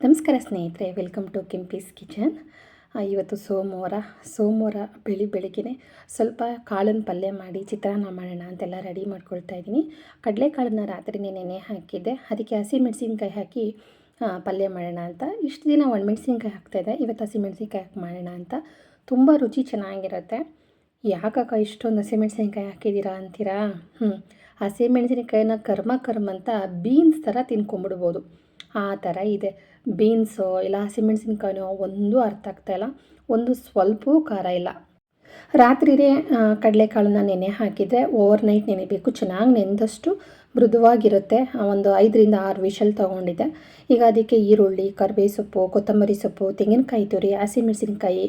ನಮಸ್ಕಾರ ಸ್ನೇಹಿತರೆ welcome to Kempee's kitchen ಇವತ್ತು ಸೋಮವಾರ ಸೋಮವಾರ ಬೆಳಿ ಬೆಳಿಗ್ಗೆ ಸ್ವಲ್ಪ ಕಾಳನ್ನು ಪಲ್ಯ ಮಾಡಿ ಚಿತ್ರಾನ್ನ ಮಾಡೋಣ ಅಂತೆಲ್ಲ ರೆಡಿ ಮಾಡ್ಕೊಳ್ತಾ ಇದ್ದೀನಿ. ಕಡಲೆಕಾಳನ್ನ ರಾತ್ರಿನೇ ನೆನೆ ಹಾಕಿದ್ದೆ. ಅದಕ್ಕೆ ಹಸಿಮೆಣಸಿನ್ಕಾಯಿ ಹಾಕಿ ಪಲ್ಯ ಮಾಡೋಣ ಅಂತ. ಇಷ್ಟು ದಿನ ಒಣಮೆಣ್ಸಿನ್ಕಾಯಿ ಹಾಕ್ತಾಯಿದ್ದೆ ಇವತ್ತು ಹಸಿಮೆಣಸಿನ್ಕಾಯಿ ಹಾಕಿ ಮಾಡೋಣ ಅಂತ. ತುಂಬ ರುಚಿ ಚೆನ್ನಾಗಿರುತ್ತೆ. ಯಾಕಕ್ಕ ಇಷ್ಟೊಂದು ಹಸಿಮೆಣಸಿನ್ಕಾಯಿ ಹಾಕಿದ್ದೀರಾ ಅಂತೀರಾ? ಹ್ಞೂ ಹಸಿಮೆಣಸಿನ್ಕಾಯಿನ ಕರ್ಮ ಕರ್ಮ ಅಂತ ಬೀನ್ಸ್ ಥರ ತಿನ್ಕೊಂಬಿಡ್ಬೋದು. ಆ ಥರ ಇದೆ. ಬೀನ್ಸು ಇಲ್ಲ ಹಸಿಮೆಣಸಿನ್ಕಾಯಿನೋ ಒಂದೂ ಅರ್ಥ ಆಗ್ತಾಯಿಲ್ಲ ಒಂದು ಸ್ವಲ್ಪವೂ ಖಾರ ಇಲ್ಲ. ರಾತ್ರಿನೇ ಕಡಲೆಕಾಳನ್ನ ನೆನೆ ಹಾಕಿದರೆ ಓವರ್ ನೈಟ್ ನೆನೆಬೇಕು. ಚೆನ್ನಾಗಿ ನೆಂದಷ್ಟು ಮೃದುವಾಗಿರುತ್ತೆ. ಒಂದು ಐದರಿಂದ ಆರು ವಿಷಲ್ ತೊಗೊಂಡಿದ್ದೆ ಈಗ ಅದಕ್ಕೆ ಈರುಳ್ಳಿ, ಕರ್ಬೇ ಸೊಪ್ಪು, ಕೊತ್ತಂಬರಿ ಸೊಪ್ಪು, ತೆಂಗಿನಕಾಯಿ ತುರಿ ಹಸಿಮೆಣಸಿನ್ಕಾಯಿ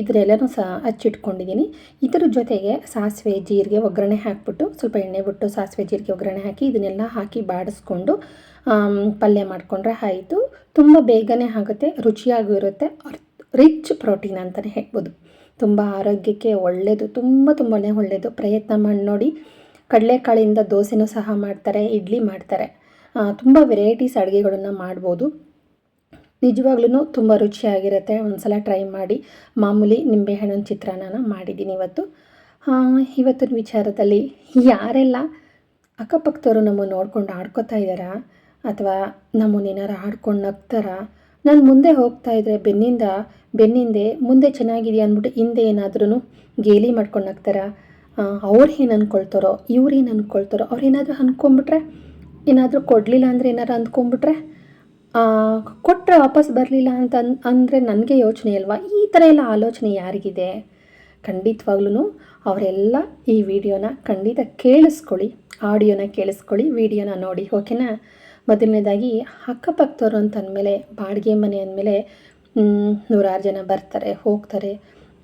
ಇದರೆಲ್ಲನೂ ಸಹ ಹಚ್ಚಿಟ್ಕೊಂಡಿದ್ದೀನಿ. ಇದರ ಜೊತೆಗೆ ಸಾಸಿವೆ, ಜೀರಿಗೆ ಒಗ್ಗರಣೆ ಹಾಕಿಬಿಟ್ಟು ಸ್ವಲ್ಪ ಎಣ್ಣೆ ಬಿಟ್ಟು ಸಾಸಿವೆ, ಜೀರಿಗೆ ಒಗ್ಗರಣೆ ಹಾಕಿ ಇದನ್ನೆಲ್ಲ ಹಾಕಿ ಬಾಡಿಸ್ಕೊಂಡು ಪಲ್ಯ ಮಾಡಿಕೊಂಡ್ರೆ ಆಯಿತು. ತುಂಬ ಬೇಗನೆ ಆಗುತ್ತೆ ರುಚಿಯಾಗೂ ಇರುತ್ತೆ ರಿಚ್ ಪ್ರೋಟೀನ್ ಅಂತಲೇ ಹೇಳ್ಬೋದು. ತುಂಬ ಆರೋಗ್ಯಕ್ಕೆ ಒಳ್ಳೆಯದು ತುಂಬ ತುಂಬಾ ಒಳ್ಳೆಯದು ಪ್ರಯತ್ನ ಮಾಡಿ ನೋಡಿ. ಕಡಲೆಕಾಳಿಂದ ದೋಸೆನೂ ಸಹ ಮಾಡ್ತಾರೆ, ಇಡ್ಲಿ ಮಾಡ್ತಾರೆ. ತುಂಬ ವೆರೈಟೀಸ್ ಅಡುಗೆಗಳನ್ನು ಮಾಡ್ಬೋದು. ನಿಜವಾಗ್ಲೂ ತುಂಬ ರುಚಿಯಾಗಿರುತ್ತೆ. ಒಂದ್ಸಲ ಟ್ರೈ ಮಾಡಿ ಮಾಮೂಲಿ ನಿಂಬೆಹಣ್ಣಿನ ಚಿತ್ರಾನ್ನ ಮಾಡಿದ್ದೀನಿ ಇವತ್ತು. ಇವತ್ತಿನ ವಿಚಾರದಲ್ಲಿ ಯಾರೆಲ್ಲ ಅಕ್ಕಪಕ್ಕದವರು ನಮ್ಮನ್ನು ನೋಡ್ಕೊಂಡು ಆಡ್ಕೋತಾ ಇದ್ದಾರಾ? ಅಥವಾ ನಮ್ಮನ್ನೇನಾರು ಆಡ್ಕೊಂಡು ನಗ್ತಾರಾ? ನಾನು ಮುಂದೆ ಹೋಗ್ತಾ ಇದ್ದರೆ ಬೆನ್ನಿಂದ, ಬೆನ್ನಿಂದೆ ಮುಂದೆ ಚೆನ್ನಾಗಿದೆಯಾ ಅಂದ್ಬಿಟ್ಟು ಹಿಂದೆ ಏನಾದ್ರೂ ಗೇಲಿ ಮಾಡ್ಕೊಂಡು ನಗ್ತಾರಾ? ಅವ್ರು ಏನು ಅಂದ್ಕೊಳ್ತಾರೋ ಇವ್ರು ಏನು ಅಂದ್ಕೊಳ್ತಾರೋ ಅವ್ರು ಏನಾದರೂ ಅಂದ್ಕೊಂಬಿಟ್ರೆ ಏನಾದರೂ ಕೊಡಲಿಲ್ಲ ಅಂದರೆ ಏನಾರು ಅಂದ್ಕೊಂಬಿಟ್ರೆ ಕೊಟ್ಟರೆ ವಾಪಸ್ ಬರಲಿಲ್ಲ ಅಂತ ಅನ್, ಅಂದರೆ ನನಗೆ ಯೋಚನೆ ಅಲ್ವಾ? ಈ ಥರ ಎಲ್ಲ ಆಲೋಚನೆ ಯಾರಿಗಿದೆ? ಖಂಡಿತವಾಗ್ಲೂ ಅವರೆಲ್ಲ ಈ ವಿಡಿಯೋನ ಖಂಡಿತ ಕೇಳಿಸ್ಕೊಳ್ಳಿ, ಆಡಿಯೋನ ಕೇಳಿಸ್ಕೊಳ್ಳಿ, ವಿಡಿಯೋನ ನೋಡಿ, ಓಕೆನಾ? ಮೊದಲನೇದಾಗಿ ಅಕ್ಕಪಕ್ಕದವ್ರು ಅಂತ ಅಂದಮೇಲೆ, ಬಾಡಿಗೆ ಮನೆ ಅಂದಮೇಲೆ ನೂರಾರು ಜನ ಬರ್ತಾರೆ, ಹೋಗ್ತಾರೆ.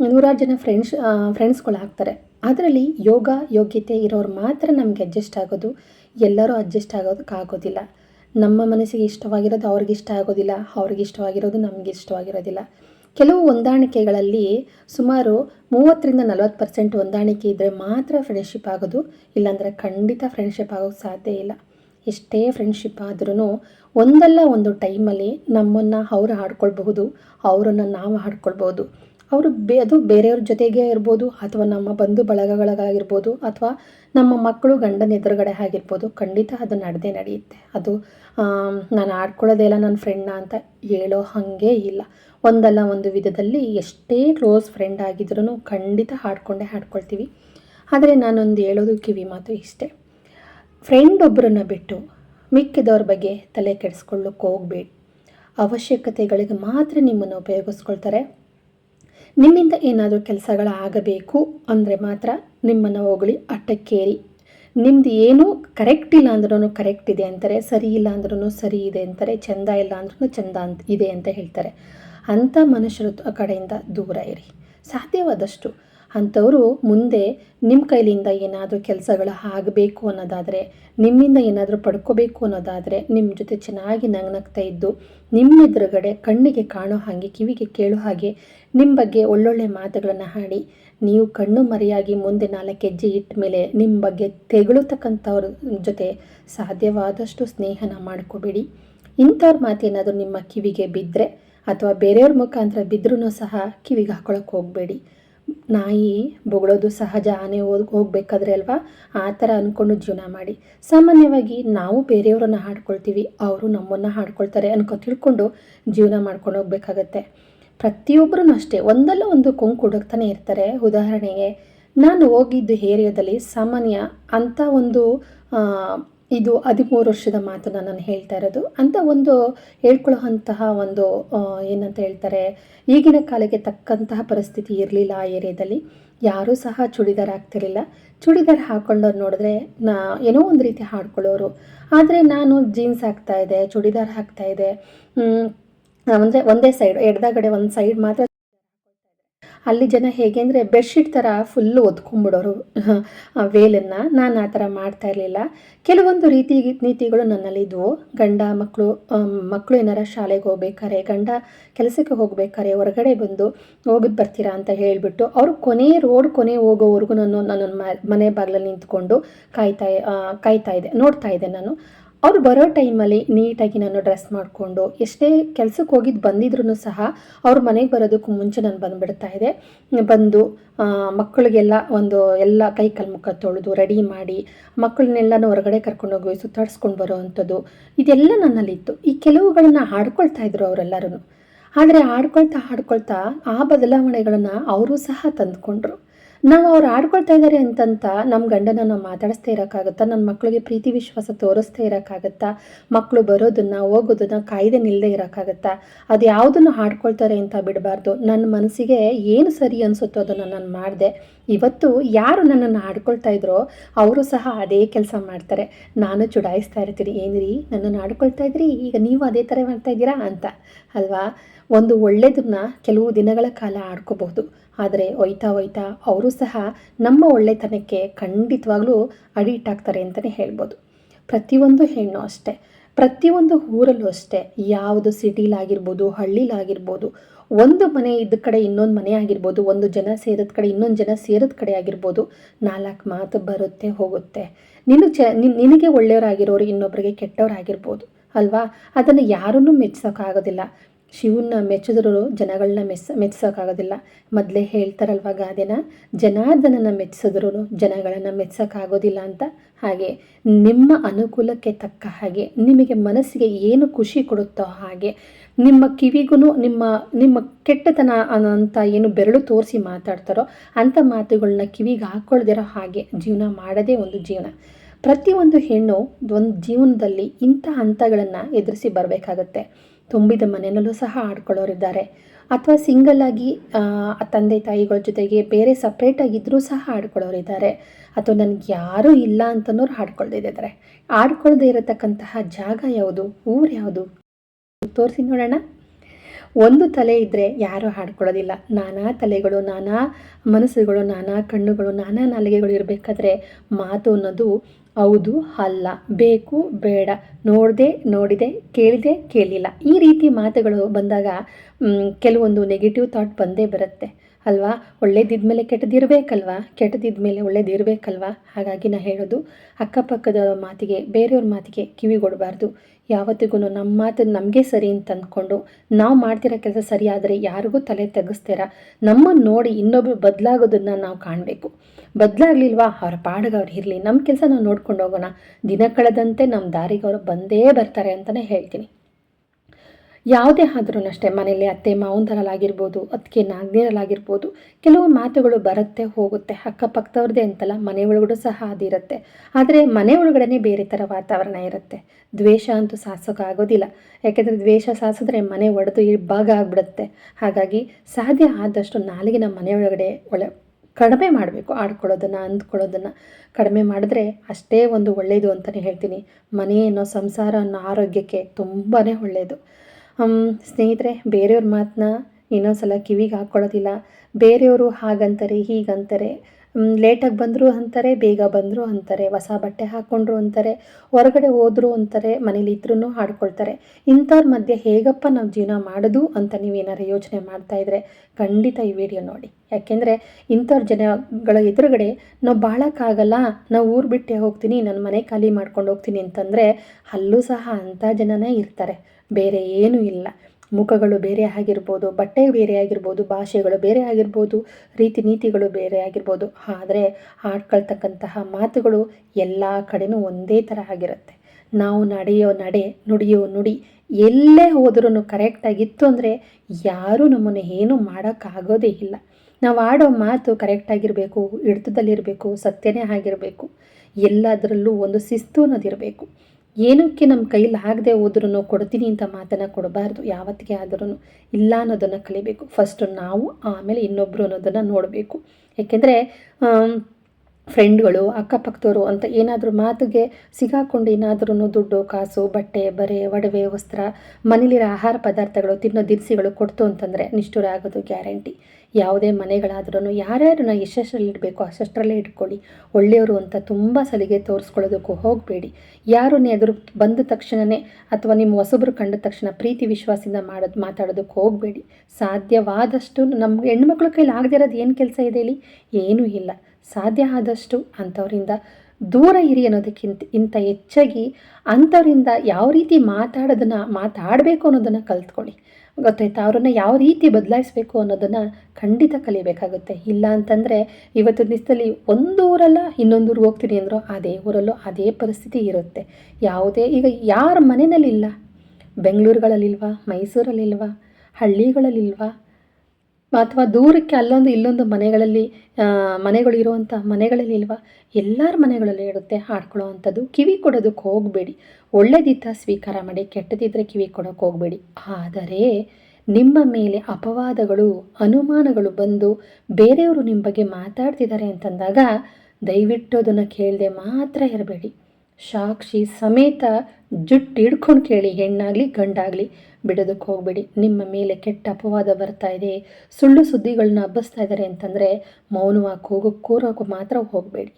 ನೂರಾರು ಜನ ಫ್ರೆಂಡ್ಸ್ ಫ್ರೆಂಡ್ಸ್ಗಳು ಆಗ್ತಾರೆ ಅದರಲ್ಲಿ ಯೋಗ, ಯೋಗ್ಯತೆ ಇರೋರು ಮಾತ್ರ ನಮಗೆ ಅಡ್ಜಸ್ಟ್ ಆಗೋದು. ಎಲ್ಲರೂ ಅಡ್ಜಸ್ಟ್ ಆಗೋದಕ್ಕಾಗೋದಿಲ್ಲ ನಮ್ಮ ಮನಸ್ಸಿಗೆ ಇಷ್ಟವಾಗಿರೋದು ಅವ್ರಿಗೆ ಇಷ್ಟ ಆಗೋದಿಲ್ಲ. ಅವ್ರಿಗೆ ಇಷ್ಟವಾಗಿರೋದು ನಮಗೆ ಇಷ್ಟವಾಗಿರೋದಿಲ್ಲ. ಕೆಲವು ಹೊಂದಾಣಿಕೆಗಳಲ್ಲಿ ಸುಮಾರು ಮೂವತ್ತರಿಂದ ನಲವತ್ತು ಪರ್ಸೆಂಟ್ ಹೊಂದಾಣಿಕೆ ಇದ್ದರೆ ಮಾತ್ರ ಫ್ರೆಂಡ್ಶಿಪ್ ಆಗೋದು. ಇಲ್ಲಾಂದರೆ ಖಂಡಿತ ಫ್ರೆಂಡ್ಶಿಪ್ ಆಗೋಕ್ಕೆ ಸಾಧ್ಯ ಇಲ್ಲ. ಎಷ್ಟೇ ಫ್ರೆಂಡ್ಶಿಪ್ ಆದ್ರೂ ಒಂದಲ್ಲ ಒಂದು ಟೈಮಲ್ಲಿ ನಮ್ಮನ್ನು ಅವರು ಹಾಡ್ಕೊಳ್ಬಹುದು ಅವರನ್ನು ನಾವು ಹಾಡ್ಕೊಳ್ಬೋದು ಅವರು ಬೇ, ಅದು ಬೇರೆಯವ್ರ ಜೊತೆಗೆ ಇರ್ಬೋದು, ಅಥವಾ ನಮ್ಮ ಬಂಧು ಬಳಗಗಳಾಗಿರ್ಬೋದು, ಅಥವಾ ನಮ್ಮ ಮಕ್ಕಳು ಗಂಡನ ಎದುರುಗಡೆ ಆಗಿರ್ಬೋದು, ಖಂಡಿತ ಅದು ನಡೆದೇ ನಡೆಯುತ್ತೆ. ಅದು ನಾನು ಆಡ್ಕೊಳ್ಳೋದೇ ಇಲ್ಲ, ನನ್ನ ಫ್ರೆಂಡ್ನ ಅಂತ ಹೇಳೋ ಹಾಗೆ ಇಲ್ಲ. ಒಂದಲ್ಲ ಒಂದು ವಿಧದಲ್ಲಿ ಎಷ್ಟೇ ಕ್ಲೋಸ್ ಫ್ರೆಂಡ್ ಆಗಿದ್ರೂ ಖಂಡಿತ ಹಾಡ್ಕೊಂಡೇ ಹಾಡ್ಕೊಳ್ತೀವಿ ಆದರೆ ನಾನೊಂದು ಹೇಳೋದು ಕಿವಿ ಮಾತು ಇಷ್ಟೇ. ಫ್ರೆಂಡ್ ಒಬ್ಬರನ್ನ ಬಿಟ್ಟು ಮಿಕ್ಕಿದವ್ರ ಬಗ್ಗೆ ತಲೆ ಕೆಡಿಸ್ಕೊಳ್ಳೋಕೆ ಹೋಗಬೇಡಿ. ಅವಶ್ಯಕತೆಗಳಿಗೆ ಮಾತ್ರ ನಿಮ್ಮನ್ನು ಉಪಯೋಗಿಸ್ಕೊಳ್ತಾರೆ. ನಿಮ್ಮಿಂದ ಏನಾದರೂ ಕೆಲಸಗಳಾಗಬೇಕು ಅಂದರೆ ಮಾತ್ರ ನಿಮ್ಮನ್ನು ಹೊಗಳಿ ಅಟ್ಟಕ್ಕೇರಿ. ನಿಮ್ಮದು ಏನೂ ಕರೆಕ್ಟ್ ಇಲ್ಲ ಅಂದ್ರೂ ಕರೆಕ್ಟ್ ಇದೆ ಅಂತಾರೆ, ಸರಿ ಇಲ್ಲ ಅಂದ್ರೂ ಸರಿ ಇದೆ ಅಂತಾರೆ, ಚೆಂದ ಇಲ್ಲ ಅಂದ್ರೂ ಚೆಂದ ಅಂತ ಇದೆ ಅಂತ ಹೇಳ್ತಾರೆ. ಅಂಥ ಮನುಷ್ಯರ ಕಡೆಯಿಂದ ದೂರ ಇರಿ. ಸಾಧ್ಯವಾದಷ್ಟು ಅಂಥವರು ಮುಂದೆ ನಿಮ್ಮ ಕೈಲಿಂದ ಏನಾದರೂ ಕೆಲಸಗಳು ಆಗಬೇಕು ಅನ್ನೋದಾದರೆ, ನಿಮ್ಮಿಂದ ಏನಾದರೂ ಪಡ್ಕೋಬೇಕು ಅನ್ನೋದಾದರೆ ನಿಮ್ಮ ಜೊತೆ ಚೆನ್ನಾಗಿ ನಗ್ನಗ್ತಾ ಇದ್ದು ನಿಮ್ಮ ಎದುರುಗಡೆ ಕಣ್ಣಿಗೆ ಕಾಣೋ ಹಾಗೆ, ಕಿವಿಗೆ ಕೇಳೋ ಹಾಗೆ ನಿಮ್ಮ ಬಗ್ಗೆ ಒಳ್ಳೊಳ್ಳೆ ಮಾತುಗಳನ್ನು ಹಾಡಿ, ನೀವು ಕಣ್ಣು ಮರೆಯಾಗಿ ಮುಂದೆ ನಾಲ್ಕು ಹೆಜ್ಜೆ ಇಟ್ಟ ಮೇಲೆ ನಿಮ್ಮ ಬಗ್ಗೆ ತೆಗಳುತಕ್ಕಂಥವ್ರ ಜೊತೆ ಸಾಧ್ಯವಾದಷ್ಟು ಸ್ನೇಹನ ಮಾಡ್ಕೋಬೇಡಿ. ಇಂಥವ್ರ ಮಾತೇನಾದರೂ ನಿಮ್ಮ ಕಿವಿಗೆ ಬಿದ್ದರೆ ಅಥವಾ ಬೇರೆಯವ್ರ ಮುಖಾಂತರ ಬಿದ್ದರೂ ಸಹ ಕಿವಿಗೆ ಹಾಕೊಳಕ್ಕೆ ಹೋಗಬೇಡಿ. ನಾಯಿ ಬೊಗಳೋದು ಸಹಜ, ಆನೆ ಹೋಗ್, ಹೋಗ್ಬೇಕಾದ್ರೆ ಅಲ್ವಾ? ಆ ಥರ ಅಂದ್ಕೊಂಡು ಜೀವನ ಮಾಡಿ. ಸಾಮಾನ್ಯವಾಗಿ ನಾವು ಬೇರೆಯವರನ್ನ ಹಾಡ್ಕೊಳ್ತೀವಿ, ಅವರು ನಮ್ಮನ್ನು ಹಾಡ್ಕೊಳ್ತಾರೆ ಅನ್ಕೊ ತಿಳ್ಕೊಂಡು ಜೀವನ ಮಾಡ್ಕೊಂಡು ಹೋಗ್ಬೇಕಾಗತ್ತೆ. ಪ್ರತಿಯೊಬ್ಬರೂ ಅಷ್ಟೇ, ಒಂದಲ್ಲ ಒಂದು ಕೊಂಕು ಹುಡುಕ್ತಾನೆ ಇರ್ತಾರೆ. ಉದಾಹರಣೆಗೆ, ನಾನು ಹೋಗಿದ್ದು ಏರಿಯಾದಲ್ಲಿ ಸಾಮಾನ್ಯ ಅಂಥ ಒಂದು ಇದು ಹದಿಮೂರು ವರ್ಷದ ಮಾತು ನಾನು ಹೇಳ್ತಾ ಇರೋದು. ಅಂತ ಒಂದು ಹೇಳ್ಕೊಳ್ಳೋ ಅಂತಹ ಒಂದು ಏನಂತ ಹೇಳ್ತಾರೆ, ಈಗಿನ ಕಾಲಕ್ಕೆ ತಕ್ಕಂತಹ ಪರಿಸ್ಥಿತಿ ಇರಲಿಲ್ಲ ಆ ಏರಿಯಾದಲ್ಲಿ. ಯಾರೂ ಸಹ ಚೂಡಿದಾರ್ ಆಗ್ತಿರಲಿಲ್ಲ ಚೂಡಿದಾರ್ ಹಾಕ್ಕೊಂಡವ್ರು ನೋಡಿದ್ರೆ ನಾ, ಏನೋ ಒಂದು ರೀತಿ ಹಾಡ್ಕೊಳ್ಳೋರು. ಆದರೆ ನಾನು ಜೀನ್ಸ್ ಹಾಕ್ತಾ ಇದೆ ಚೂಡಿದಾರ್ ಹಾಕ್ತಾ ಇದೆ ಅಂದರೆ ಒಂದೇ ಸೈಡ್, ಎಡದಗಡೆ ಒಂದು ಸೈಡ್ ಮಾತ್ರ ಅಲ್ಲಿ ಜನ ಹೇಗೆ ಅಂದರೆ ಬೆಡ್ಶೀಟ್ ಥರ ಫುಲ್ಲು ಒದ್ಕೊಂಬಿಡೋರು. ವೇಲನ್ನು ನಾನು ಆ ಥರ ಮಾಡ್ತಾ ಇರಲಿಲ್ಲ. ಕೆಲವೊಂದು ರೀತಿ ನೀತಿಗಳು ನನ್ನಲ್ಲಿದ್ವು ಗಂಡ ಮಕ್ಕಳು ಮಕ್ಕಳು ಏನಾರ ಶಾಲೆಗೆ ಹೋಗ್ಬೇಕಾರೆ, ಗಂಡ ಕೆಲಸಕ್ಕೆ ಹೋಗ್ಬೇಕಾರೆ, ಹೊರಗಡೆ ಬಂದು ಹೋಗಿದ್ದು ಬರ್ತೀರಾ ಅಂತ ಹೇಳಿಬಿಟ್ಟು ಅವರು ಕೊನೆ ರೋಡ್ ಕೊನೆ ಹೋಗೋವರೆಗೂ ನಾನು ನನ್ನ ಮನೆ ಬಾಗಿಲಲ್ಲಿ ನಿಂತ್ಕೊಂಡು ಕಾಯ್ತಾ ಕಾಯ್ತಾ ಇದ್ದೆ, ನೋಡ್ತಾ ಇದ್ದೆ ನಾನು. ಅವ್ರು ಬರೋ ಟೈಮಲ್ಲಿ ನೀಟಾಗಿ ನಾನು ಡ್ರೆಸ್ ಮಾಡಿಕೊಂಡು ಎಷ್ಟೇ ಕೆಲಸಕ್ಕೆ ಹೋಗಿದ್ದು ಬಂದಿದ್ರು ಸಹ ಅವ್ರ ಮನೆಗೆ ಬರೋದಕ್ಕೂ ಮುಂಚೆ ನಾನು ಬಂದುಬಿಡ್ತಾ ಇದೆ ಬಂದು ಮಕ್ಕಳಿಗೆಲ್ಲ ಒಂದು ಎಲ್ಲ ಕೈ ಕಾಲು ತೊಳೆದು ರೆಡಿ ಮಾಡಿ ಮಕ್ಕಳನ್ನೆಲ್ಲನೂ ಹೊರಗಡೆ ಕರ್ಕೊಂಡೋಗಿ ಸುತ್ತಾಡಿಸ್ಕೊಂಡು ಬರೋ ಅಂಥದ್ದು ಇದೆಲ್ಲ ನನ್ನಲ್ಲಿತ್ತು. ಈ ಕೆಲವುಗಳನ್ನ ಹಾಡ್ಕೊಳ್ತಾ ಇದ್ರು ಅವರೆಲ್ಲರೂ ಆದರೆ ಹಾಡ್ಕೊಳ್ತಾ ಹಾಡ್ಕೊಳ್ತಾ ಆ ಬದಲಾವಣೆಗಳನ್ನು ಅವರು ಸಹ ತಂದುಕೊಂಡ್ರು. ನಾವು ಅವ್ರು ಆಡ್ಕೊಳ್ತಾ ಇದ್ದಾರೆ ಅಂತಂತ ನಮ್ಮ ಗಂಡನ ನಾವು ಮಾತಾಡಿಸ್ತಾ ಇರೋಕ್ಕಾಗುತ್ತಾ ನನ್ನ ಮಕ್ಕಳಿಗೆ ಪ್ರೀತಿ ವಿಶ್ವಾಸ ತೋರಿಸ್ತಾ ಇರೋಕ್ಕಾಗತ್ತಾ ಮಕ್ಕಳು ಬರೋದನ್ನು, ಹೋಗೋದನ್ನು ಕಾಯ್ದೆ ನಿಲ್ಲದೆ ಇರೋಕ್ಕಾಗತ್ತಾ, ಅದು ಯಾವುದನ್ನು ಹಾಡ್ಕೊಳ್ತಾರೆ ಅಂತ ಬಿಡಬಾರ್ದು. ನನ್ನ ಮನಸ್ಸಿಗೆ ಏನು ಸರಿ ಅನಿಸುತ್ತೋ ಅದನ್ನು ನಾನು ಮಾಡಿದೆ. ಇವತ್ತು ಯಾರು ನನ್ನನ್ನು ಆಡ್ಕೊಳ್ತಾ ಇದ್ರೋ ಅವರು ಸಹ ಅದೇ ಕೆಲಸ ಮಾಡ್ತಾರೆ. ನಾನು ಚುಡಾಯಿಸ್ತಾ ಇರ್ತೀನಿ. ಏನ್ರಿ, ನನ್ನನ್ನು ಆಡ್ಕೊಳ್ತಾ ಇದ್ರಿ? ಈಗ ನೀವು ಅದೇ ಥರ ಮಾಡ್ತಾ ಇದ್ದೀರಾ ಅಂತ. ಅಲ್ವಾ? ಒಂದು ಒಳ್ಳೆಯದನ್ನ ಕೆಲವು ದಿನಗಳ ಕಾಲ ಆಡ್ಕೋಬಹುದು. ಆದರೆ ಒಯ್ತಾ ಒಯ್ತಾ ಅವರು ಸಹ ನಮ್ಮ ಒಳ್ಳೆತನಕ್ಕೆ ಖಂಡಿತವಾಗ್ಲೂ ಅಡಿಟ್ ಆಗ್ತಾರೆ ಅಂತಲೇ ಹೇಳ್ಬೋದು. ಪ್ರತಿಯೊಂದು ಹೆಣ್ಣು ಅಷ್ಟೇ. ಪ್ರತಿಯೊಂದು ಊರಲ್ಲೂ ಅಷ್ಟೇ. ಯಾವುದು ಸಿಟಿಲಾಗಿರ್ಬೋದು, ಹಳ್ಳಿಲಾಗಿರ್ಬೋದು, ಒಂದು ಮನೆ ಇದ್ದ ಕಡೆ ಇನ್ನೊಂದು ಮನೆ ಆಗಿರ್ಬೋದು, ಒಂದು ಜನ ಸೇರಿದ ಕಡೆ ಇನ್ನೊಂದು ಜನ ಸೇರಿದ ಕಡೆ ಆಗಿರ್ಬೋದು, ನಾಲ್ಕು ಮಾತು ಬರುತ್ತೆ, ಹೋಗುತ್ತೆ. ನಿನಗೆ ಚ ನಿನ್- ನಿನಗೆ ಒಳ್ಳೆಯವರಾಗಿರೋರು ಇನ್ನೊಬ್ಬರಿಗೆ ಕೆಟ್ಟವರಾಗಿರ್ಬೋದು, ಅಲ್ವಾ? ಅದನ್ನು ಯಾರನ್ನೂ ಮೆಚ್ಚೋಕ್ಕಾಗೋದಿಲ್ಲ ಶಿವನ್ನ ಮೆಚ್ಚಿದ್ರು ಜನಗಳನ್ನ ಮೆಸ್ ಮೆಚ್ಸೋಕ್ಕಾಗೋದಿಲ್ಲ ಮೊದಲೇ ಹೇಳ್ತಾರಲ್ವ ಗಾದೆನ ಜನಾರ್ದನನ ಮೆಚ್ಚಿಸಿದ್ರು ಜನಗಳನ್ನು ಮೆಚ್ಚೋಕ್ಕಾಗೋದಿಲ್ಲ ಅಂತ ಹಾಗೆ. ನಿಮ್ಮ ಅನುಕೂಲಕ್ಕೆ ತಕ್ಕ ಹಾಗೆ, ನಿಮಗೆ ಮನಸ್ಸಿಗೆ ಏನು ಖುಷಿ ಕೊಡುತ್ತೋ ಹಾಗೆ. ನಿಮ್ಮ ಕಿವಿಗೂ ನಿಮ್ಮ ನಿಮ್ಮ ಕೆಟ್ಟತನ ಅಂತ ಏನು ಬೆರಳು ತೋರಿಸಿ ಮಾತಾಡ್ತಾರೋ ಅಂಥ ಮಾತುಗಳನ್ನ ಕಿವಿಗೆ ಹಾಕ್ಕೊಳ್ದಿರೋ ಹಾಗೆ ಜೀವನ ಮಾಡೋದೇ ಒಂದು ಜೀವನ. ಪ್ರತಿಯೊಂದು ಹೆಣ್ಣು ಒಂದು ಜೀವನದಲ್ಲಿ ಇಂಥ ಹಂತಗಳನ್ನು ಎದುರಿಸಿ ಬರಬೇಕಾಗತ್ತೆ. ತುಂಬಿದ ಮನೆಯಲ್ಲೂ ಸಹ ಆಡ್ಕೊಳ್ಳೋರಿದ್ದಾರೆ. ಅಥವಾ ಸಿಂಗಲ್ ಆಗಿ ತಂದೆ ತಾಯಿಗಳ ಜೊತೆಗೆ ಬೇರೆ ಸಪ್ರೇಟಾಗಿದ್ದರೂ ಸಹ ಆಡ್ಕೊಳ್ಳೋರಿದ್ದಾರೆ. ಅಥವಾ ನನಗೆ ಯಾರೂ ಇಲ್ಲ ಅಂತನೋರು ಹಾಡ್ಕೊಳ್ದಿದ್ದಾರೆ ಆಡ್ಕೊಳ್ದೇ ಇರತಕ್ಕಂತಹ ಜಾಗ ಯಾವುದು? ಊರು ಯಾವುದು? ತೋರಿಸಿ ನೋಡೋಣ. ಒಂದು ತಲೆ ಇದ್ದರೆ ಯಾರೂ ಹಾಡ್ಕೊಳ್ಳೋದಿಲ್ಲ ನಾನಾ ತಲೆಗಳು, ನಾನಾ ಮನಸ್ಸುಗಳು, ನಾನಾ ಕಣ್ಣುಗಳು, ನಾನಾ ನಾಲಿಗೆಗಳು ಇರಬೇಕಾದ್ರೆ ಮಾತು ಅನ್ನೋದು ಹೌದು, ಅಲ್ಲ. ಬೇಕು, ಬೇಡ. ನೋಡಿದೆ ನೋಡಿದೆ, ಕೇಳಿದೆ, ಕೇಳಿಲ್ಲ. ಈ ರೀತಿ ಮಾತುಗಳು ಬಂದಾಗ ಕೆಲವೊಂದು ನೆಗೆಟಿವ್ ಥಾಟ್ ಬಂದೇ ಬರುತ್ತೆ. ಅಲ್ವಾ? ಒಳ್ಳೇದಿದ್ಮೇಲೆ ಕೆಟ್ಟದಿರಬೇಕಲ್ವಾ? ಕೆಟ್ಟದಿದ್ಮೇಲೆ ಒಳ್ಳೇದಿರಬೇಕಲ್ವಾ? ಹಾಗಾಗಿ ನಾ ಹೇಳೋದು, ಅಕ್ಕಪಕ್ಕದ ಮಾತಿಗೆ, ಬೇರೆಯವ್ರ ಮಾತಿಗೆ ಕಿವಿಗೊಡಬಾರ್ದು ಯಾವತ್ತಿಗೂ ನಮ್ಮ ಮಾತು ನಮಗೆ ಸರಿ ಅಂತ ಅಂದ್ಕೊಂಡು ನಾವು ಮಾಡ್ತಿರೋ ಕೆಲಸ ಸರಿಯಾದರೆ ಯಾರಿಗೂ ತಲೆ ತೆಗೆಸ್ತೀರ? ನಮ್ಮನ್ನು ನೋಡಿ ಇನ್ನೊಬ್ರು ಬದಲಾಗೋದನ್ನು ನಾವು ಕಾಣಬೇಕು. ಬದಲಾಗ್ಲಿಲ್ವಾ? ಅವ್ರ ಪಾಡಿಗೆ ಅವ್ರು ಇರಲಿ. ನಮ್ಮ ಕೆಲಸ ನಾವು ನೋಡ್ಕೊಂಡು ಹೋಗೋಣ. ದಿನ ಕಳೆದಂತೆ ನಮ್ಮ ದಾರಿಗೆ ಅವರು ಬಂದೇ ಬರ್ತಾರೆ ಅಂತಲೇ ಹೇಳ್ತೀನಿ. ಯಾವುದೇ ಆದ್ರೂ ಅಷ್ಟೇ ಮನೇಲಿ ಅತ್ತೆ ಮಾವಂದರಲ್ಲಾಗಿರ್ಬೋದು ಅದಕ್ಕೆ ನಾಗ್ದೇರಲ್ಲಾಗಿರ್ಬೋದು ಕೆಲವು ಮಾತುಗಳು ಬರುತ್ತೆ, ಹೋಗುತ್ತೆ, ಅಕ್ಕಪಕ್ಕದವ್ರದ್ದೇ ಅಂತಲ್ಲ, ಮನೆ ಒಳಗಡೆ ಸಹ ಅದಿರುತ್ತೆ ಆದರೆ ಮನೆ ಒಳಗಡೆ ಬೇರೆ ಥರ ವಾತಾವರಣ ಇರುತ್ತೆ. ದ್ವೇಷ ಅಂತೂ ಆಗೋದಿಲ್ಲ. ಯಾಕೆಂದರೆ ದ್ವೇಷ ಸಾಸಿದ್ರೆ ಮನೆ ಒಡೆದು ಭಾಗ ಆಗಿಬಿಡುತ್ತೆ. ಹಾಗಾಗಿ ಸಾಧ್ಯ ಆದಷ್ಟು ನಾಲಿಗೆನ ಮನೆ ಒಳಗಡೆ ಒಳ, ಕಡಿಮೆ ಮಾಡಬೇಕು. ಆಡ್ಕೊಳ್ಳೋದನ್ನು, ಅಂದ್ಕೊಳ್ಳೋದನ್ನು ಕಡಿಮೆ ಮಾಡಿದ್ರೆ ಅಷ್ಟೇ ಒಂದು ಒಳ್ಳೆಯದು ಅಂತಲೇ ಹೇಳ್ತೀನಿ. ಮನೆ ಅನ್ನೋ ಸಂಸಾರ ಅನ್ನೋ ಆರೋಗ್ಯಕ್ಕೆ ತುಂಬಾ ಒಳ್ಳೆಯದು ಸ್ನೇಹಿತರೆ, ಬೇರೆಯವ್ರ ಮಾತನ್ನ ಇನ್ನೊಂದ್ಸಲ ಕಿವಿಗೆ ಹಾಕ್ಕೊಳ್ಳೋದಿಲ್ಲ. ಬೇರೆಯವರು ಹಾಗಂತಾರೆ, ಹೀಗಂತಾರೆ. ಲೇಟಾಗಿ ಬಂದರೂ ಅಂತಾರೆ, ಬೇಗ ಬಂದರೂ ಅಂತಾರೆ, ಹೊಸ ಬಟ್ಟೆ ಹಾಕ್ಕೊಂಡ್ರು ಅಂತಾರೆ, ಹೊರಗಡೆ ಹೋದರು ಅಂತಾರೆ, ಮನೇಲಿ ಇದ್ರೂ ಹಾಡ್ಕೊಳ್ತಾರೆ. ಇಂಥವ್ರ ಮಧ್ಯೆ ಹೇಗಪ್ಪ ನಾವು ಜೀವನ ಮಾಡೋದು ಅಂತ ನೀವೇನಾರು ಯೋಚನೆ ಮಾಡ್ತಾ ಇದ್ರೆ ಖಂಡಿತ ಈ ವಿಡಿಯೋ ನೋಡಿ. ಯಾಕೆಂದರೆ ಇಂಥವ್ರ ಜನಗಳ ಎದುರುಗಡೆ ನಾವು ಬಾಳೋಕ್ಕಾಗಲ್ಲ, ನಾವು ಊರು ಬಿಟ್ಟೆ ಹೋಗ್ತೀನಿ ನನ್ನ ಮನೆ ಖಾಲಿ ಮಾಡ್ಕೊಂಡು ಹೋಗ್ತೀನಿ ಅಂತಂದರೆ ಅಲ್ಲೂ ಸಹ ಅಂಥ ಜನನೇ ಇರ್ತಾರೆ. ಬೇರೆ ಏನೂ ಇಲ್ಲ. ಮುಖಗಳು ಬೇರೆ ಆಗಿರ್ಬೋದು, ಬಟ್ಟೆ ಬೇರೆ ಆಗಿರ್ಬೋದು, ಭಾಷೆಗಳು ಬೇರೆ ಆಗಿರ್ಬೋದು, ರೀತಿ ನೀತಿಗಳು ಬೇರೆ ಆಗಿರ್ಬೋದು. ಆದರೆ ಆಡ್ಕೊಳ್ತಕ್ಕಂತಹ ಮಾತುಗಳು ಎಲ್ಲ ಕಡೆನೂ ಒಂದೇ ಥರ ಆಗಿರುತ್ತೆ. ನಾವು ನಡೆಯೋ ನಡೆ, ನುಡಿಯೋ ನುಡಿ ಎಲ್ಲೇ ಹೋದ್ರೂ ಕರೆಕ್ಟಾಗಿತ್ತು ಅಂದರೆ ಯಾರೂ ನಮ್ಮನ್ನು ಏನೂ ಮಾಡೋಕ್ಕಾಗೋದೇ ಇಲ್ಲ. ನಾವು ಆಡೋ ಮಾತು ಕರೆಕ್ಟಾಗಿರಬೇಕು ಹಿಡ್ತದಲ್ಲಿರಬೇಕು, ಸತ್ಯನೇ ಆಗಿರಬೇಕು. ಎಲ್ಲದರಲ್ಲೂ ಒಂದು ಶಿಸ್ತು ಅನ್ನೋದಿರಬೇಕು. ಏನಕ್ಕೆ ನಮ್ಮ ಕೈಲಿ ಆಗದೆ ಹೋದ್ರೂ ಕೊಡ್ತೀನಿ ಅಂತ ಮಾತನ್ನು ಕೊಡಬಾರ್ದು. ಯಾವತ್ತಿಗೆ ಆದ್ರೂ ಇಲ್ಲ ಅನ್ನೋದನ್ನು ಕಲಿಬೇಕು. ಫಸ್ಟು ನಾವು, ಆಮೇಲೆ ಇನ್ನೊಬ್ಬರು ಅನ್ನೋದನ್ನು ನೋಡಬೇಕು. ಏಕೆಂದರೆ ಫ್ರೆಂಡ್ಗಳು ಅಕ್ಕಪಕ್ಕದವರು ಅಂತ ಏನಾದರೂ ಮಾತಿಗೆ ಸಿಗಾಕೊಂಡು ಏನಾದ್ರೂ ದುಡ್ಡು, ಕಾಸು, ಬಟ್ಟೆ, ಬರೆ, ಒಡವೆ, ವಸ್ತ್ರ, ಮನೇಲಿರೋ ಆಹಾರ ಪದಾರ್ಥಗಳು ತಿನ್ನೋ ದಿನಸಿಗಳು ಕೊಡ್ತು ಅಂತಂದರೆ ನಿಷ್ಠುರ ಆಗೋದು ಗ್ಯಾರಂಟಿ. ಯಾವುದೇ ಮನೆಗಳಾದ್ರೂ ಯಾರ್ಯಾರನ್ನ ಇಡಬೇಕು ಅಷ್ಟರಲ್ಲೇ ಇಟ್ಕೊಳ್ಳಿ. ಒಳ್ಳೆಯವರು ಅಂತ ತುಂಬ ಸಲಿಗೆ ತೋರಿಸ್ಕೊಳ್ಳೋದಕ್ಕೂ ಹೋಗಬೇಡಿ. ಯಾರು ಎದುರು ಬಂದ ತಕ್ಷಣವೇ ಅಥವಾ ನಿಮ್ಮ ಹೊಸಬ್ರು ಕಂಡ ತಕ್ಷಣ ಪ್ರೀತಿ, ವಿಶ್ವಾಸದಿಂದ ಮಾಡೋದು ಮಾತಾಡೋದಕ್ಕೆ ಹೋಗಬೇಡಿ. ಸಾಧ್ಯವಾದಷ್ಟು ನಮ್ಮ ಹೆಣ್ಮಕ್ಳ ಕೈಲಿ ಆಗದೇ ಇರೋದು ಏನು ಕೆಲಸ ಇದೆ ಹೇಳಿ? ಏನೂ ಇಲ್ಲ. ಸಾಧ್ಯ ಆದಷ್ಟು ಅಂಥವರಿಂದ ದೂರ ಇರಿ ಅನ್ನೋದಕ್ಕಿಂತ ಇಂಥ ಹೆಚ್ಚಾಗಿ ಅಂಥವರಿಂದ ಯಾವ ರೀತಿ ಮಾತಾಡೋದನ್ನು ಮಾತಾಡಬೇಕು ಅನ್ನೋದನ್ನು ಕಲ್ತ್ಕೊಳ್ಳಿ. ಗೊತ್ತಾಯ್ತಾ? ಅವ್ರನ್ನ ಯಾವ ರೀತಿ ಬದಲಾಯಿಸಬೇಕು ಅನ್ನೋದನ್ನು ಖಂಡಿತ ಕಲಿಬೇಕಾಗುತ್ತೆ. ಇಲ್ಲ ಅಂತಂದರೆ ಇವತ್ತು ದಿವಸದಲ್ಲಿ ಒಂದು ಊರಲ್ಲ, ಇನ್ನೊಂದು ಊರಿಗೆ ಹೋಗ್ತೀನಿ ಅಂದರೂ ಅದೇ ಊರಲ್ಲೂ ಅದೇ ಪರಿಸ್ಥಿತಿ ಇರುತ್ತೆ. ಯಾವುದೇ, ಈಗ ಯಾರ ಮನೆಯಲ್ಲಿಲ್ಲ? ಬೆಂಗಳೂರುಗಳಲ್ಲಿಲ್ವಾ? ಮೈಸೂರಲ್ಲಿಲ್ವಾ? ಹಳ್ಳಿಗಳಲ್ಲಿಲ್ವಾ? ಅಥವಾ ದೂರಕ್ಕೆ ಅಲ್ಲೊಂದು ಇಲ್ಲೊಂದು ಮನೆಗಳಲ್ಲಿ ಮನೆಗಳು ಮನೆಗಳಲ್ಲಿ ಇಲ್ವಾ, ಎಲ್ಲರ ಮನೆಗಳಲ್ಲಿ ಇರುತ್ತೆ ಹಾಡ್ಕೊಳ್ಳೋ ಅಂಥದ್ದು ಕಿವಿ ಕೊಡೋದಕ್ಕೆ ಹೋಗಬೇಡಿ. ಒಳ್ಳೆದಿದ್ದ ಸ್ವೀಕಾರ ಮಾಡಿ ಕೆಟ್ಟದಿದ್ದರೆ ಕಿವಿ ಕೊಡೋಕೆ ಹೋಗಬೇಡಿ. ಆದರೆ ನಿಮ್ಮ ಮೇಲೆ ಅಪವಾದಗಳು, ಅನುಮಾನಗಳು ಬಂದು ಬೇರೆಯವರು ನಿಮ್ಮ ಬಗ್ಗೆ ಮಾತಾಡ್ತಿದ್ದಾರೆ ಅಂತಂದಾಗ ದಯವಿಟ್ಟು ಅದನ್ನು ಕೇಳದೆ ಮಾತ್ರ ಇರಬೇಡಿ. ಸಾಕ್ಷಿ ಸಮೇತ ಜುಟ್ಟು ಹಿಡ್ಕೊಂಡು ಕೇಳಿ, ಹೆಣ್ಣಾಗಲಿ ಗಂಡಾಗಲಿ ಬಿಡೋದಕ್ಕೆ ಹೋಗಬೇಡಿ. ನಿಮ್ಮ ಮೇಲೆ ಕೆಟ್ಟ ಅಪವಾದ ಬರ್ತಾ ಇದೆ. ಸುಳ್ಳು ಸುದ್ದಿಗಳನ್ನ ಹಬ್ಬಿಸ್ತಾ ಇದ್ದಾರೆ ಅಂತಂದರೆ ಮೌನವಾಗಿ ಹೋಗೋ ಕೂರೋಕೆ ಮಾತ್ರ ಹೋಗಬೇಡಿ.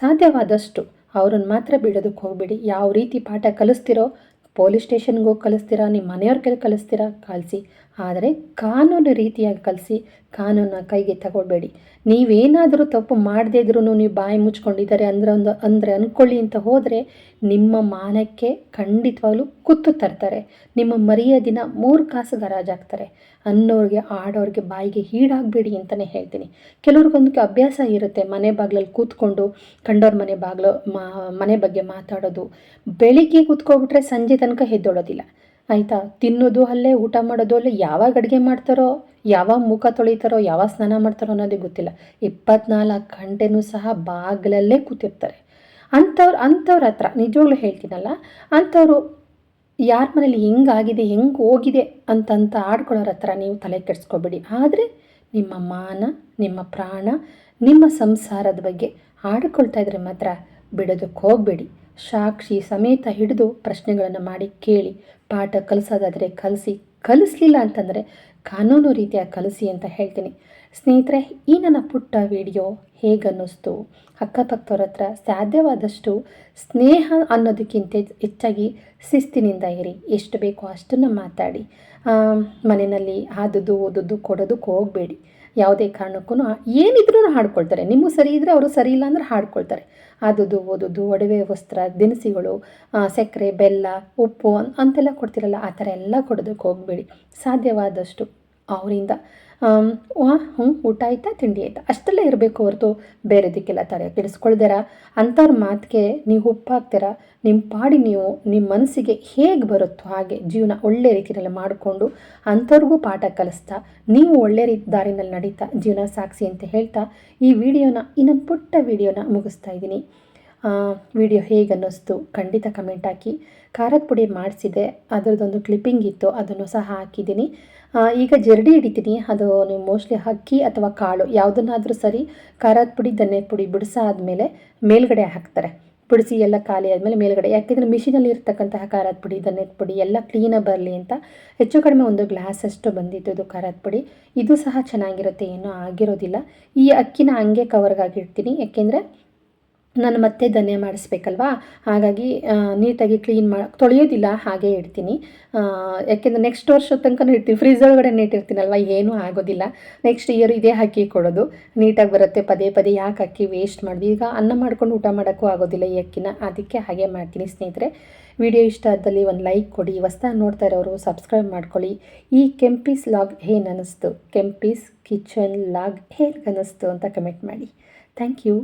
ಸಾಧ್ಯವಾದಷ್ಟು ಅವ್ರನ್ನ ಮಾತ್ರ ಬಿಡೋದಕ್ಕೆ ಹೋಗಬೇಡಿ. ಯಾವ ರೀತಿ ಪಾಠ ಕಲಿಸ್ತಿರೋ, ಪೊಲೀಸ್ ಸ್ಟೇಷನ್ಗೆ ಹೋಗಿ ಕಲಿಸ್ತೀರಾ, ನಿಮ್ಮ ಮನೆಯವ್ರ ಕೈಲಿ ಕಲಿಸ್ತೀರಾ ಕಲಿಸಿ ಆದರೆ ಕಾನೂನು ರೀತಿಯಾಗಿ ಕಲಿಸಿ ಕಾನೂನ ಕೈಗೆ ತಗೊಳ್ಬೇಡಿ. ನೀವೇನಾದರೂ ತಪ್ಪು ಮಾಡದೇ ಇದ್ರೂ ನೀವು ಬಾಯಿ ಮುಚ್ಕೊಂಡಿದ್ದಾರೆ ಅಂದ್ರೆ ಒಂದು, ಅಂದರೆ ಅಂದ್ಕೊಳ್ಳಿ ಅಂತ ಹೋದರೆ ನಿಮ್ಮ ಮಾನಕ್ಕೆ ಖಂಡಿತವಾಗ್ಲೂ ಕುತ್ತು ತರ್ತಾರೆ. ನಿಮ್ಮ ಮರ್ಯಾದಿನ ಮೂರು ಕಾಸು ಗರಾಜಾಗ್ತಾರೆ ಅನ್ನೋರಿಗೆ, ಆಡೋರಿಗೆ ಬಾಯಿಗೆ ಹೀಡಾಗಬೇಡಿ ಅಂತಲೇ ಹೇಳ್ತೀನಿ. ಕೆಲವ್ರಿಗೊಂದು ಅಭ್ಯಾಸ ಇರುತ್ತೆ ಮನೆ ಬಾಗಿಲಲ್ಲಿ ಕೂತ್ಕೊಂಡು ಕಂಡೋರ ಮನೆ ಬಾಗಿಲು ಮನೆ ಬಗ್ಗೆ ಮಾತಾಡೋದು. ಬೆಳಿಗ್ಗೆ ಕೂತ್ಕೊಬಿಟ್ರೆ ಸಂಜೆ ತನಕ ಎದ್ದೋಳೋದಿಲ್ಲ. ಆಯಿತಾ? ತಿನ್ನೋದು ಅಲ್ಲೇ, ಊಟ ಮಾಡೋದು ಅಲ್ಲೇ, ಯಾವಾಗ ಅಡುಗೆ ಮಾಡ್ತಾರೋ, ಯಾವಾಗ ಮುಖ ತೊಳಿತಾರೋ, ಯಾವಾಗ ಸ್ನಾನ ಮಾಡ್ತಾರೋ ಅನ್ನೋದೇ ಗೊತ್ತಿಲ್ಲ. ಇಪ್ಪತ್ನಾಲ್ಕು ಗಂಟೆನೂ ಸಹ ಬಾಗಿಲಲ್ಲೇ ಕೂತಿರ್ತಾರೆ. ಅಂಥವ್ರು, ಅಂಥವ್ರ ಹತ್ರ, ನಿಜವಾಗ್ಲೂ ಹೇಳ್ತೀನಲ್ಲ, ಅಂಥವ್ರು ಯಾರ ಮನೇಲಿ ಹೆಂಗಾಗಿದೆ, ಹೆಂಗೆ ಹೋಗಿದೆ ಅಂತಂತ ಆಡ್ಕೊಳ್ಳೋರ ಹತ್ರ ನೀವು ತಲೆ ಕೆಡಿಸ್ಕೊಬೇಡಿ. ಆದರೆ ನಿಮ್ಮ ಮಾನ, ನಿಮ್ಮ ಪ್ರಾಣ, ನಿಮ್ಮ ಸಂಸಾರದ ಬಗ್ಗೆ ಆಡ್ಕೊಳ್ತಾ ಇದ್ರೆ ಮಾತ್ರ ಬಿಡೋದಕ್ಕೆ ಹೋಗಬೇಡಿ. ಸಾಕ್ಷಿ ಸಮೇತ ಹಿಡಿದು ಪ್ರಶ್ನೆಗಳನ್ನು ಮಾಡಿ ಕೇಳಿ, ಪಾಠ ಕಲಿಸೋದಾದರೆ ಕಲಿಸಿ, ಕಲಿಸ್ಲಿಲ್ಲ ಅಂತಂದರೆ ಕಾನೂನು ರೀತಿಯ ಕಲಿಸಿ ಅಂತ ಹೇಳ್ತೀನಿ. ಸ್ನೇಹಿತರೆ, ಈ ನನ್ನ ಪುಟ್ಟ ವಿಡಿಯೋ ಹೇಗನ್ನಿಸ್ತು? ಅಕ್ಕಪಕ್ಕದವ್ರ ಹತ್ರ ಸಾಧ್ಯವಾದಷ್ಟು ಸ್ನೇಹ ಅನ್ನೋದಕ್ಕಿಂತ ಹೆಚ್ಚಾಗಿ ಶಿಸ್ತಿನಿಂದ ಇರಿ. ಎಷ್ಟು ಬೇಕೋ ಅಷ್ಟನ್ನು ಮಾತಾಡಿ. ಮನೆಯಲ್ಲಿ ಆದದ್ದು, ಓದದ್ದು, ಕೊಡೋದಕ್ಕೆ ಹೋಗಬೇಡಿ. ಯಾವುದೇ ಕಾರಣಕ್ಕೂ ಏನಿದ್ರೂ ಹಾಡ್ಕೊಳ್ತಾರೆ. ನಿಮ್ಮ ಸರಿ ಇದ್ದರೆ ಅವರು ಸರಿ ಇಲ್ಲ ಅಂದ್ರೆ ಹಾಡ್ಕೊಳ್ತಾರೆ. ಆದದ್ದು ಓದೋದು, ಒಡವೆ ವಸ್ತ್ರ, ದಿನಸಿಗಳು ಸಕ್ಕರೆ, ಬೆಲ್ಲ, ಉಪ್ಪು ಅಂತೆಲ್ಲ ಕೊಡ್ತಿರಲ್ಲ, ಆ ಥರ ಎಲ್ಲ ಕೊಡೋದಕ್ಕೆ ಹೋಗಬೇಡಿ. ಸಾಧ್ಯವಾದಷ್ಟು ಅವರಿಂದ. ಹ್ಞೂ, ಊಟ ಆಯ್ತಾ, ತಿಂಡಿ ಆಯ್ತಾ? ಅಷ್ಟೆಲ್ಲ ಇರಬೇಕು ಹೊರತು ಬೇರೆದಕ್ಕೆಲ್ಲ ತಲೆ ಕೆಡಿಸ್ಕೊಳ್ದಾರ? ಅಂಥವ್ರ ಮಾತಿಗೆ ನೀವು ಉಪ್ಪಾಗ್ತೀರ ನಿಮ್ಮ ಪಾಡಿ ನೀವು ನಿಮ್ಮ ಮನಸ್ಸಿಗೆ ಹೇಗೆ ಬರುತ್ತೋ ಹಾಗೆ ಜೀವನ ಒಳ್ಳೆ ರೀತಿಯಲ್ಲಿ ಮಾಡಿಕೊಂಡು ಅಂಥವ್ರಿಗೂ ಪಾಠ ಕಲಿಸ್ತಾ, ನೀವು ಒಳ್ಳೆ ರೀತಿ ದಾರಿನಲ್ಲಿ ನಡೀತಾ ಜೀವನ ಸಾಕ್ಷಿ ಅಂತ ಹೇಳ್ತಾ ಈ ವಿಡಿಯೋನ, ಇನ್ನೊಂದು ಪುಟ್ಟ ವಿಡಿಯೋನ ಮುಗಿಸ್ತಾ ಇದ್ದೀನಿ. ವಿಡಿಯೋ ಹೇಗೆ ಅನ್ನಿಸ್ತು? ಖಂಡಿತ ಕಮೆಂಟ್ ಹಾಕಿ. ಖಾರದ ಪುಡಿ ಮಾಡಿಸಿದೆ. ಅದರದ್ದೊಂದು ಕ್ಲಿಪ್ಪಿಂಗ್ ಇತ್ತು. ಅದನ್ನು ಸಹ ಹಾಕಿದ್ದೀನಿ. ಈಗ ಜರಡಿ ಹಿಡಿತೀನಿ. ಅದು ನೀವು ಮೋಸ್ಟ್ಲಿ ಅಕ್ಕಿ ಅಥವಾ ಕಾಳು, ಯಾವುದನ್ನಾದರೂ ಸರಿ ಖಾರದ ಪುಡಿ, ಧನ್ಯ ಪುಡಿ ಬಿಡಿಸಾದ್ಮೇಲೆ ಮೇಲ್ಗಡೆ ಹಾಕ್ತಾರೆ. ಬಿಡಿಸಿ ಎಲ್ಲ ಖಾಲಿ ಆದಮೇಲೆ ಮೇಲ್ಗಡೆ. ಯಾಕೆಂದರೆ ಮಿಷಿನಲ್ಲಿ ಇರ್ತಕ್ಕಂತಹ ಖಾರದ ಪುಡಿ ಧನ್ಯದ ಪುಡಿ ಎಲ್ಲ ಕ್ಲೀನಾಗಿ ಬರಲಿ ಅಂತ ಹೆಚ್ಚು ಕಡಿಮೆ ಒಂದು ಗ್ಲಾಸ್ ಅಷ್ಟು ಬಂದಿತ್ತು ಇದು ಖಾರದ ಪುಡಿ. ಇದು ಸಹ ಚೆನ್ನಾಗಿರುತ್ತೆ. ಏನೂ ಆಗಿರೋದಿಲ್ಲ. ಈ ಅಕ್ಕಿನ ಹಂಗೆ ಕವರ್ಗಾಗಿಡ್ತೀನಿ ಯಾಕೆಂದರೆ ನಾನು ಮತ್ತೆ ಧನ್ಯ ಮಾಡಿಸ್ಬೇಕಲ್ವಾ? ಹಾಗಾಗಿ ನೀಟಾಗಿ ಕ್ಲೀನ್ ಮಾಡಿ ತೊಳೆಯೋದಿಲ್ಲ, ಹಾಗೆ ಇಡ್ತೀನಿ. ಯಾಕೆಂದರೆ ನೆಕ್ಸ್ಟ್ ವರ್ಷದ ತನಕ ಇಡ್ತೀನಿ ಫ್ರೀಜ್ ಒಳಗಡೆ ಇಟ್ಟಿರ್ತೀನಲ್ವ ಏನೂ ಆಗೋದಿಲ್ಲ. ನೆಕ್ಸ್ಟ್ ಇಯರ್ ಇದೇ ಹಾಕಿ ಕೊಡೋದು. ನೀಟಾಗಿ ಬರುತ್ತೆ, ಪದೇ ಪದೇ ಯಾಕೆ ಅಕ್ಕಿ ವೇಸ್ಟ್ ಮಾಡಿದ್ವಿ ಈಗ ಅನ್ನ ಮಾಡ್ಕೊಂಡು ಊಟ ಮಾಡೋಕ್ಕೂ ಆಗೋದಿಲ್ಲ ಈ ಅಕ್ಕಿನ. ಅದಕ್ಕೆ ಹಾಗೆ ಮಾಡ್ತೀನಿ ಸ್ನೇಹಿತರೆ. ವಿಡಿಯೋ ಇಷ್ಟ ಆದಲ್ಲಿ ಒಂದು ಲೈಕ್ ಕೊಡಿ. ಹೊಸ್ದಾಗಿ ನೋಡ್ತಾ ಇರೋರು ಸಬ್ಸ್ಕ್ರೈಬ್ ಮಾಡ್ಕೊಳ್ಳಿ. ಈ ಕೆಂಪೀಸ್ ಲಾಗ್ ಏನು ಅನ್ನಿಸ್ತು ಕೆಂಪೀಸ್ ಕಿಚನ್ ಲಾಗ್ ಹೇಗೆ ಅನ್ನಿಸ್ತು ಅಂತ ಕಮೆಂಟ್ ಮಾಡಿ. Thank you